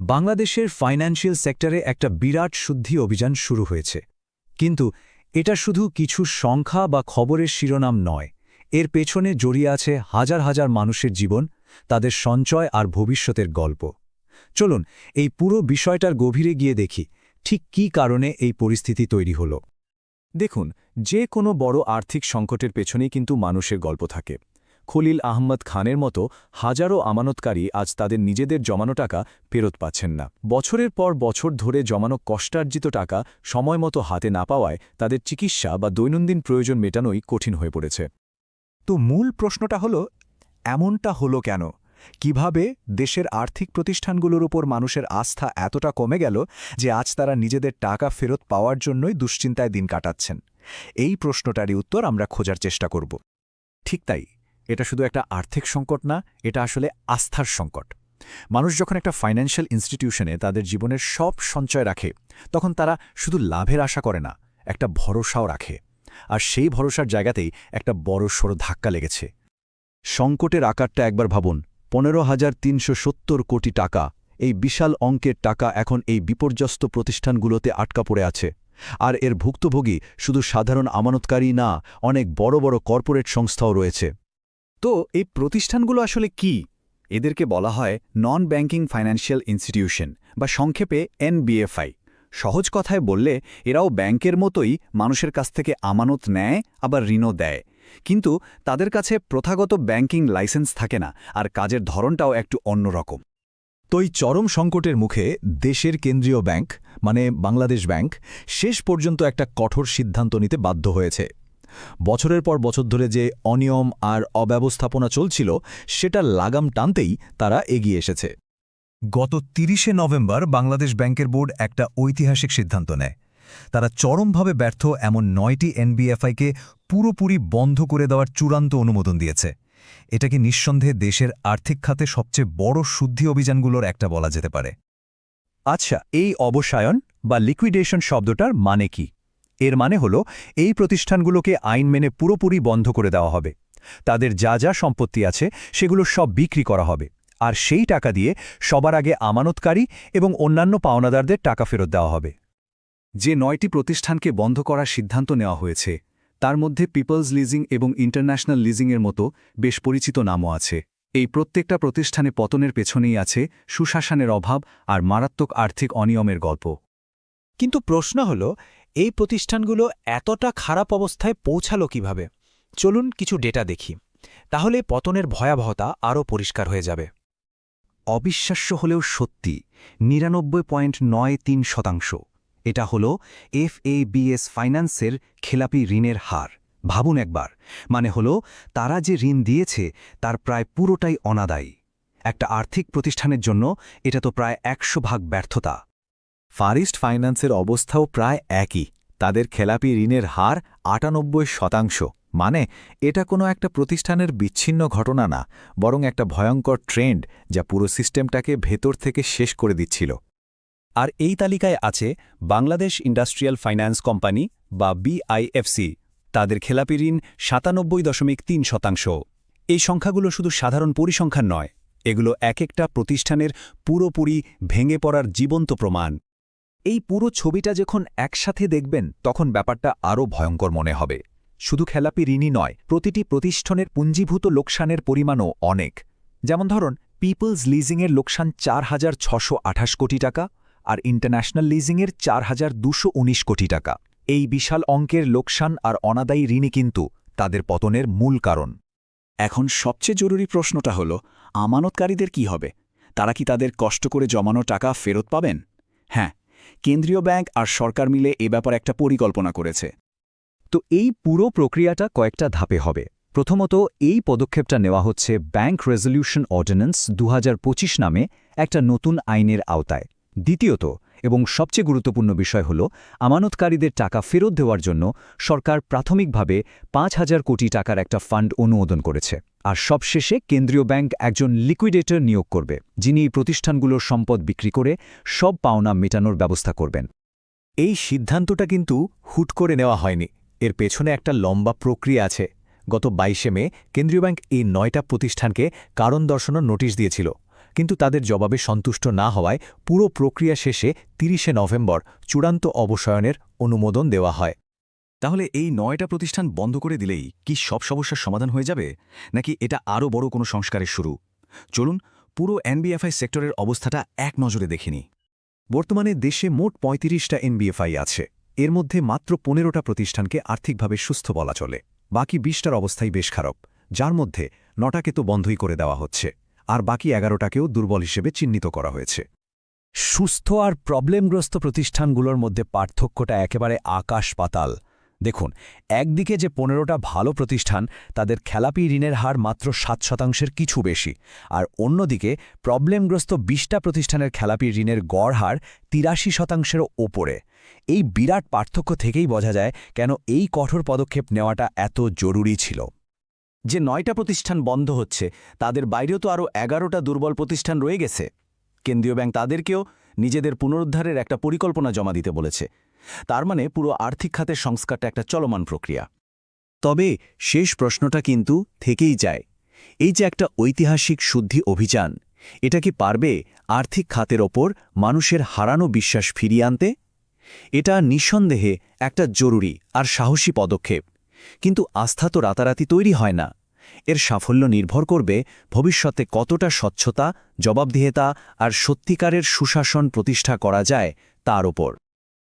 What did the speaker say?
বাংলাদেশের ফাইন্যান্সিয়াল সেক্টরে একটা বিরাট শুদ্ধি অভিযান শুরু হয়েছে। কিন্তু এটা শুধু কিছু সংখ্যা বা খবরের শিরোনাম নয়। এর পেছনে জড়িয়ে আছে হাজার হাজার মানুষের জীবন, তাদের সঞ্চয় আর ভবিষ্যতের গল্প। চলুন, এই পুরো বিষয়টার গভীরে গিয়ে দেখি ঠিক কী কারণে এই পরিস্থিতি তৈরি হল। দেখুন, যে কোনো বড় আর্থিক সংকটের পেছনেই কিন্তু মানুষের গল্প থাকে। খলিল আহমদ খানের মতো হাজারো আমানতকারী আজ তাদের নিজেদের জমানো টাকা ফেরত পাচ্ছেন না। বছরের পর বছর ধরে জমানো কষ্টার্জিত টাকা সময়মতো হাতে না পাওয়ায় তাদের চিকিৎসা বা দৈনন্দিন প্রয়োজন মেটানোই কঠিন হয়ে পড়েছে। তো মূল প্রশ্নটা হলো, এমনটা হলো কেন? কীভাবে দেশের আর্থিক প্রতিষ্ঠানগুলোর উপর মানুষের আস্থা এতটা কমে গেল যে আজ তারা নিজেদের টাকা ফেরত পাওয়ার জন্যই দুশ্চিন্তায় দিন কাটাচ্ছেন? এই প্রশ্নটারই উত্তর আমরা খোঁজার চেষ্টা করব। ঠিক তাই এটা শুধু একটা আর্থিক সংকট না, এটা আসলে আস্থার সংকট। মানুষ যখন একটা ফাইন্যান্সিয়াল ইনস্টিটিউশনে তাদের জীবনের সব সঞ্চয় রাখে, তখন তারা শুধু লাভের আশা করে না, একটা ভরসাও রাখে। আর সেই ভরসার জায়গাতেই একটা বড় সড়ো ধাক্কা লেগেছে। সংকটের আকারটা একবার ভাবুন, পনেরো হাজার তিনশো কোটি টাকা, এই বিশাল অঙ্কের টাকা এখন এই বিপর্যস্ত প্রতিষ্ঠানগুলোতে আটকা পড়ে আছে। আর এর ভুক্তভোগী শুধু সাধারণ আমানতকারী না, অনেক বড় বড় কর্পোরেট সংস্থাও রয়েছে। তো এই প্রতিষ্ঠানগুলো আসলে কি? এদেরকে বলা হয় নন ব্যাংকিং ফাইন্যান্সিয়াল ইনস্টিটিউশন বা সংক্ষেপে এনবিএফআই সহজ কথায় বললে, এরাও ব্যাংকের মতোই মানুষের কাছ থেকে আমানত নেয়, আবার ঋণও দেয়। কিন্তু তাদের কাছে প্রথাগত ব্যাংকিং লাইসেন্স থাকে না, আর কাজের ধরনটাও একটু অন্যরকম। তো এই চরম সংকটের মুখে দেশের কেন্দ্রীয় ব্যাংক মানে বাংলাদেশ ব্যাংক, শেষ পর্যন্ত একটা কঠোর সিদ্ধান্ত নিতে বাধ্য হয়েছে। বছরের পর বছর ধরে যে অনিয়ম আর অব্যবস্থাপনা চলছিল, সেটা লাগাম টানতেই তারা এগিয়ে এসেছে। গত তিরিশে নভেম্বর বাংলাদেশ ব্যাংকের বোর্ড একটা ঐতিহাসিক সিদ্ধান্ত নেয়। তারা চরমভাবে ব্যর্থ এমন নয়টি এনবিএফআইকে পুরোপুরি বন্ধ করে দেওয়ার চূড়ান্ত অনুমোদন দিয়েছে। এটাকে নিঃসন্দেহে দেশের আর্থিক খাতে সবচেয়ে বড় শুদ্ধি অভিযানগুলোর একটা বলা যেতে পারে। আচ্ছা এই অবসায়ন বা লিকুইডেশন শব্দটার মানে কি? এর মানে হল, এই প্রতিষ্ঠানগুলোকে আইন মেনে পুরোপুরি বন্ধ করে দেওয়া হবে। তাদের যা যা সম্পত্তি আছে, সেগুলো সব বিক্রি করা হবে। আর সেই টাকা দিয়ে সবার আগে আমানতকারী এবং অন্যান্য পাওনাদারদের টাকা ফেরত দেওয়া হবে। যে নয়টি প্রতিষ্ঠানকে বন্ধ করার সিদ্ধান্ত নেওয়া হয়েছে, তার মধ্যে পিপলস লিজিং এবং ইন্টারন্যাশনাল লিজিংয়ের মতো বেশ পরিচিত নামও আছে। এই প্রত্যেকটা প্রতিষ্ঠানে পতনের পেছনেই আছে সুশাসনের অভাব আর মারাত্মক আর্থিক অনিয়মের গল্প। কিন্তু প্রশ্ন হল এই প্রতিষ্ঠানগুলো এতটা খারাপ অবস্থায় পৌঁছালো কীভাবে? চলুন কিছু ডেটা দেখি। তাহলে পতনের ভয়াবহতা আরও পরিষ্কার হয়ে যাবে। অবিশ্বাস্য হলেও সত্যি, নিরানব্বই পয়েন্ট নয় তিন শতাংশ। এটা হল এফএবিএস ফাইন্যান্সের খেলাপি ঋণের হার। ভাবুন একবার। মানে হল, তারা যে ঋণ দিয়েছে, তার প্রায় পুরোটাই অনাদায়ী। একটা আর্থিক প্রতিষ্ঠানের জন্য এটা তো প্রায় একশো ভাগ ব্যর্থতা। ফারিস্ট ফাইন্যান্সের অবস্থাও প্রায় একই। তাদের খেলাপি ঋণের হার আটানব্বই শতাংশ। মানে এটা কোনো একটা প্রতিষ্ঠানের বিচ্ছিন্ন ঘটনা না, বরং একটা ভয়ঙ্কর ট্রেন্ড যা পুরো সিস্টেমটাকে ভেতর থেকে শেষ করে দিচ্ছিল। আর এই তালিকায় আছে বাংলাদেশ ইন্ডাস্ট্রিয়াল ফাইন্যান্স কোম্পানি বা বিআইএফসি। তাদের খেলাপি ঋণ সাতানব্বই দশমিক তিন শতাংশ। এই সংখ্যাগুলো শুধু সাধারণ পরিসংখ্যান নয়, এগুলো এক একটা প্রতিষ্ঠানের পুরোপুরি ভেঙে পড়ার জীবন্ত প্রমাণ। এই পুরো ছবিটা যখন একসাথে দেখবেন, তখন ব্যাপারটা আরও ভয়ঙ্কর মনে হবে। শুধু খেলাপি ঋণই নয়, প্রতিটি প্রতিষ্ঠানের পুঞ্জীভূত লোকসানের পরিমাণও অনেক। যেমন ধরুন, পিপলস লিজিংয়ের লোকসান চার হাজার কোটি টাকা আর ইন্টারন্যাশনাল লিজিংয়ের চার হাজার কোটি টাকা। এই বিশাল অঙ্কের লোকসান আর অনাদায়ী ঋণই কিন্তু তাদের পতনের মূল কারণ। এখন সবচেয়ে জরুরি প্রশ্নটা হল, আমানতকারীদের কি হবে? তারা কি তাদের কষ্ট করে জমানো টাকা ফেরত পাবেন? হ্যাঁ কেন্দ্রীয় ব্যাংক আর সরকার মিলে এ ব্যাপার একটা পরিকল্পনা করেছে। তো এই পুরো প্রক্রিয়াটা কয়েকটা ধাপে হবে। প্রথমত, এই পদক্ষেপটা নেওয়া হচ্ছে ব্যাংক রেজলিউশন অর্ডিন্যান্স দুহাজার পঁচিশ নামে একটা নতুন আইনের আওতায়। দ্বিতীয়ত এবং সবচেয়ে গুরুত্বপূর্ণ বিষয় হল, আমানতকারীদের টাকা ফেরত দেওয়ার জন্য সরকার প্রাথমিকভাবে পাঁচ হাজার কোটি টাকার একটা ফান্ড অনুমোদন করেছে। আর সবশেষে কেন্দ্রীয় ব্যাংক একজন লিকুইডেটর নিয়োগ করবে, যিনি এই প্রতিষ্ঠানগুলোর সম্পদ বিক্রি করে সব পাওনা মেটানোর ব্যবস্থা করবেন। এই সিদ্ধান্তটা কিন্তু হুট করে নেওয়া হয়নি। এর পেছনে একটা লম্বা প্রক্রিয়া আছে। গত বাইশে মে কেন্দ্রীয় ব্যাংক এই নয়টা প্রতিষ্ঠানকে কারণ দর্শানোর নোটিশ দিয়েছিল। কিন্তু তাদের জবাবে সন্তুষ্ট না হওয়ায় পুরো প্রক্রিয়া শেষে তিরিশে নভেম্বর চূড়ান্ত অবসয়নের অনুমোদন দেওয়া হয়। তাহলে এই নয়টা প্রতিষ্ঠান বন্ধ করে দিলেই কি সব সমস্যার সমাধান হয়ে যাবে? নাকি এটা আরও বড় কোনো সংস্কারের শুরু? চলুন পুরো এনবিএফআই সেক্টরের অবস্থাটা এক নজরে দেখিনি বর্তমানে দেশে মোট পঁয়ত্রিশটা এনবিএফআই আছে। এর মধ্যে মাত্র পনেরোটা প্রতিষ্ঠানকে আর্থিকভাবে সুস্থ বলা চলে। বাকি বিশটার অবস্থাই বেশ খারাপ। যার মধ্যে নটাকে তো বন্ধই করে দেওয়া হচ্ছে। আর বাকি এগারোটাকেও দুর্বল হিসেবে চিহ্নিত করা হয়েছে। সুস্থ আর প্রবলেমগ্রস্ত প্রতিষ্ঠানগুলোর মধ্যে পার্থক্যটা একেবারে আকাশ পাতাল। দেখুন, একদিকে যে পনেরোটা ভালো প্রতিষ্ঠান, তাদের খেলাপি ঋণের হার মাত্র সাত শতাংশের কিছু বেশি, আর অন্যদিকে প্রবলেমগ্রস্ত বিশটা প্রতিষ্ঠানের খেলাপি ঋণের গড় হার তিরাশি শতাংশেরও ওপরে। এই বিরাট পার্থক্য থেকেই বোঝা যায় কেন এই কঠোর পদক্ষেপ নেওয়াটা এত জরুরি ছিল। যে নয়টা প্রতিষ্ঠান বন্ধ হচ্ছে, তাদের বাইরেও তো আরও এগারোটা দুর্বল প্রতিষ্ঠান রয়ে গেছে। কেন্দ্রীয় ব্যাংক তাদেরকেও নিজেদের পুনরুদ্ধারের একটা পরিকল্পনা জমা দিতে বলেছে। তার মানে পুরো আর্থিক খাতের সংস্কারটা একটা চলমান প্রক্রিয়া। তবে শেষ প্রশ্নটা কিন্তু থেকেই যায়। এই যে একটা ঐতিহাসিক শুদ্ধি অভিযান, এটা কি পারবে আর্থিক খাতের ওপর মানুষের হারানো বিশ্বাস ফিরিয়ে আনতে? এটা নিঃসন্দেহে একটা জরুরি আর সাহসী পদক্ষেপ। কিন্তু আস্থা তো রাতারাতি তৈরি হয় না। এর সাফল্য নির্ভর করবে ভবিষ্যতে কতটা স্বচ্ছতা, জবাবদিহেতা আর সত্যিকারের সুশাসন প্রতিষ্ঠা করা যায় তার ওপর